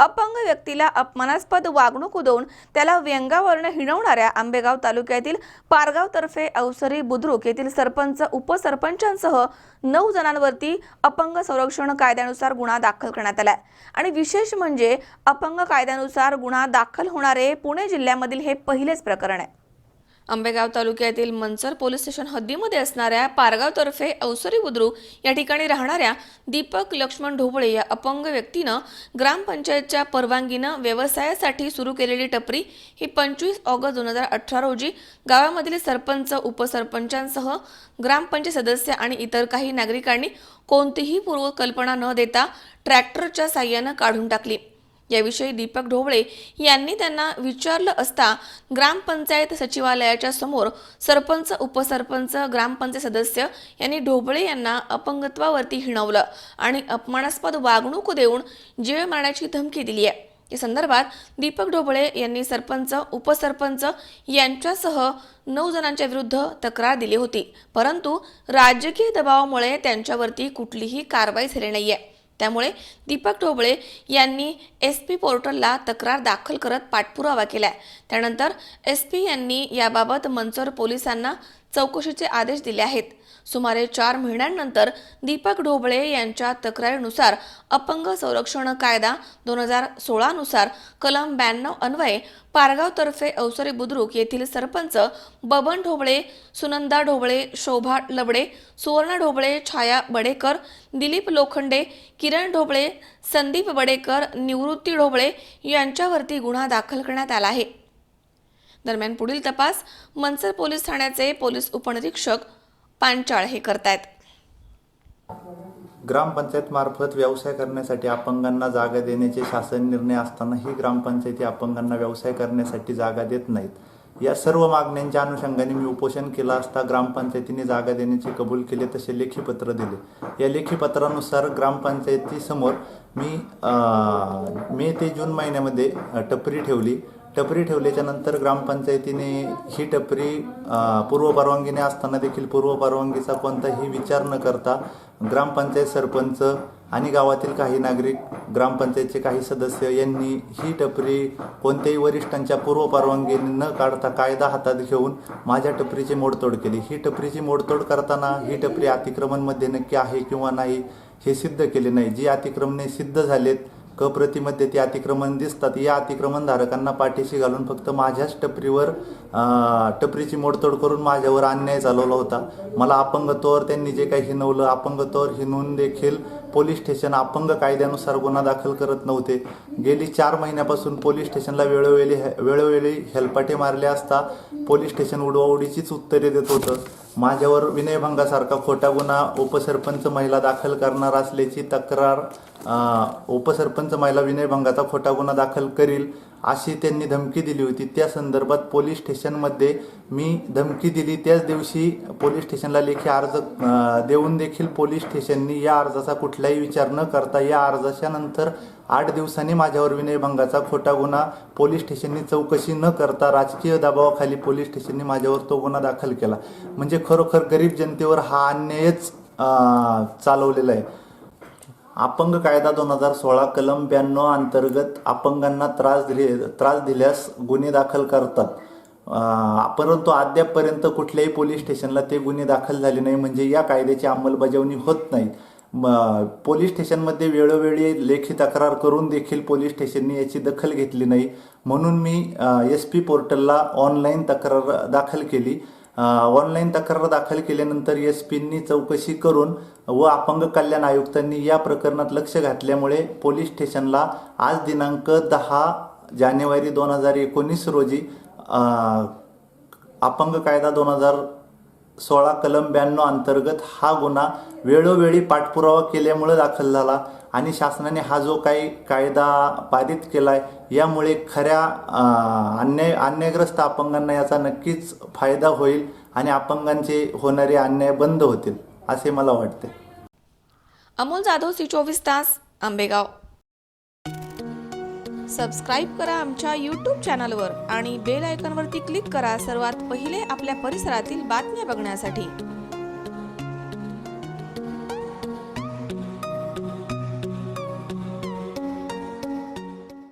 अपंग व्यक्तीला अपमानास्पद वागणूक देऊन त्याला व्यंगावर्ण हिणवणाऱ्या आंबेगाव तालुक्यातील पारगावतर्फे अवसरी बुद्रुक येथील सरपंच उपसरपंचांसह नऊ जणांवरती अपंग संरक्षण कायद्यानुसार गुन्हा दाखल करण्यात आलाय. आणि विशेष म्हणजे अपंग कायद्यानुसार गुन्हा दाखल होणारे पुणे जिल्ह्यामधील हे पहिलेच प्रकरण आहे. आंबेगाव तालुक्यातील मनसर पोलीस स्टेशन हद्दीमध्ये असणाऱ्या पारगावतर्फे अवसरी बुद्रुक या ठिकाणी राहणाऱ्या दीपक लक्ष्मण ढोबळे या अपंग व्यक्तीनं ग्रामपंचायतच्या परवानगीनं व्यवसायासाठी सुरू केलेली टपरी ही पंचवीस ऑगस्ट दोन हजार अठरा रोजी गावामधील सरपंच उपसरपंचांसह ग्रामपंचायत सदस्य आणि इतर काही नागरिकांनी कोणतीही पूर्वकल्पना न देता ट्रॅक्टरच्या साह्यानं काढून टाकली. याविषयी दीपक ढोबळे यांनी त्यांना विचारलं असता ग्रामपंचायत सचिवालयाच्या समोर सरपंच उपसरपंच ग्रामपंचायत सदस्य यांनी ढोबळे यांना अपंगत्वावरती हिणवलं आणि अपमानास्पद वागणूक देऊन जीव मारण्याची धमकी दिली आहे. या संदर्भात दीपक ढोबळे यांनी सरपंच उपसरपंच यांच्यासह नऊ जणांच्या विरुद्ध तक्रार दिली होती. परंतु राजकीय दबावामुळे त्यांच्यावरती कुठलीही कारवाई झाली नाहीये. त्यामुळे दीपक ढोबळे यांनी एस पी पोर्टलला तक्रार दाखल करत पाठपुरावा केला त्यानंतर एस पी यांनी याबाबत मंचर पोलिसांना चौकशीचे आदेश दिले आहेत. सुमारे चार महिन्यांनंतर दीपक ढोबळे यांच्या तक्रारीनुसार अपंग संरक्षण कायदा दोन हजार सोळानुसार कलम ब्याण्णव अन्वये पारगावतर्फे अवसरी बुद्रुक येथील सरपंच बबन ढोबळे सुनंदा ढोबळे शोभा लबडे सुवर्ण ढोबळे छाया बडेकर दिलीप लोखंडे किरण ढोबळे संदीप बडेकर निवृत्ती ढोबळे यांच्यावरती गुन्हा दाखल करण्यात आला आहे. दरम्यान पुढील तपास मनसर पोलीस ठाण्याचे पोलीस उपनिरीक्षक पांचाळ हे करतायत. ग्रामपंचायत मार्फत व्यवसाय करण्यासाठी अपंगांना जागा देण्याचे शासन निर्णय असतानाही ग्रामपंचायती अपंगांना व्यवसाय करण्यासाठी जागा देत नाहीत. या सर्व मागण्यांच्या अनुषंगाने मी उपोषण केलं असता ग्रामपंचायतीने जागा देण्याचे कबूल केले तसे लेखी पत्र दिले. या लेखी पत्रानुसार ग्रामपंचायतीसमोर मी मे ते जून महिन्यामध्ये टपरी ठेवली. टपरी ठेवल्याच्या नंतर ग्रामपंचायतीने ही टपरी पूर्व परवानगीने असताना देखील पूर्व परवानगीचा कोणताही विचार न करता ग्रामपंचायत सरपंच आणि गावातील काही नागरिक ग्रामपंचायतचे काही सदस्य यांनी ही टपरी कोणत्याही वरिष्ठांच्या पूर्व परवानगीने न काढता कायदा हातात घेऊन माझ्या टपरीची मोडतोड केली. ही टपरीची मोडतोड करताना ही टपरी अतिक्रमणमध्ये नक्की आहे किंवा नाही हे सिद्ध केले नाही. जी अतिक्रमणे सिद्ध झालेत क प्रतिमध्ये ते अतिक्रमण दिसतात. या अतिक्रमणधारकांना पाठीशी घालून फक्त माझ्याच टपरीवर टपरीची मोडतोड करून माझ्यावर अन्याय चालवला होता. मला अपंगत्वावर त्यांनी जे काही हिनवलं अपंगत्वावर हिनवून देखील पोलीस स्टेशन अपंग कायद्यानुसार गुन्हा दाखल करत नव्हते. गेली चार महिन्यापासून पोलीस स्टेशनला वेळोवेळी वेळोवेळी हेलपाटे मारले असता पोलीस स्टेशन उडवाउडीचीच उत्तरे देत होतं. माझ्यावर विनयभंगासारखा खोटा गुन्हा उपसरपंच महिला दाखल करणार असल्याची तक्रार उपसरपंच महिला विनयभंगाचा खोटा गुन्हा दाखल करील अशी त्यांनी धमकी दिली होती. त्या संदर्भात पोलीस स्टेशनमध्ये मी धमकी दिली. त्याच दिवशी पोलीस स्टेशनला लेखी अर्ज देऊन देखील पोलीस स्टेशननी या अर्जाचा कुठलाही विचार न करता या अर्जाच्या नंतर आठ दिवसांनी माझ्यावर विनयभंगाचा खोटा गुन्हा पोलीस स्टेशननी चौकशी न करता राजकीय दबावाखाली पोलीस स्टेशननी माझ्यावर तो गुन्हा दाखल केला. म्हणजे खरोखर गरीब जनतेवर हा अन्यायच चालवलेला आहे. अपंग कायदा दोन हजार सोळा कलम ब्याण्णव अंतर्गत अपंगांना त्रास दिले त्रास दिल्यास गुन्हे दाखल करतात. परंतु अद्यापपर्यंत कुठल्याही पोलीस स्टेशनला ते गुन्हे दाखल झाले नाही म्हणजे या कायद्याची अंमलबजावणी होत नाही. पोलीस स्टेशनमध्ये वेळोवेळी लेखी तक्रार करून देखील पोलीस स्टेशनने याची दखल घेतली नाही. म्हणून मी एस पी पोर्टलला ऑनलाईन तक्रार दाखल केली. ऑनलाईन तक्रार दाखल केल्यानंतर एस पींनी चौकशी करून व अपंग कल्याण आयुक्तांनी या प्रकरणात लक्ष घातल्यामुळे पोलीस स्टेशनला आज दिनांक दहा जानेवारी दोन हजार एकोणीस रोजी अपंग कायदा दोन हजार सोळा कलम ब्याण्णव अंतर्गत हा गुन्हा वेळोवेळी पाठपुरावा केल्यामुळे दाखल झाला. आणि शासनाने हा जो काही कायदा पारित केला आहे यामुळे खऱ्या अन्याय अन्यायग्रस्त अपंगांना याचा नक्कीच फायदा होईल आणि अपंगांचे होणारे अन्याय बंद होतील असे मला वाटते. अमोल जाधव सी चोवीस तास आंबेगाव. सबस्क्राईब करा आमच्या यूट्यूब चॅनलवर आणि बेल आयकॉनवरती क्लिक करा सर्वात पहिले आपल्या परिसरातील बातम्या बघण्यासाठी.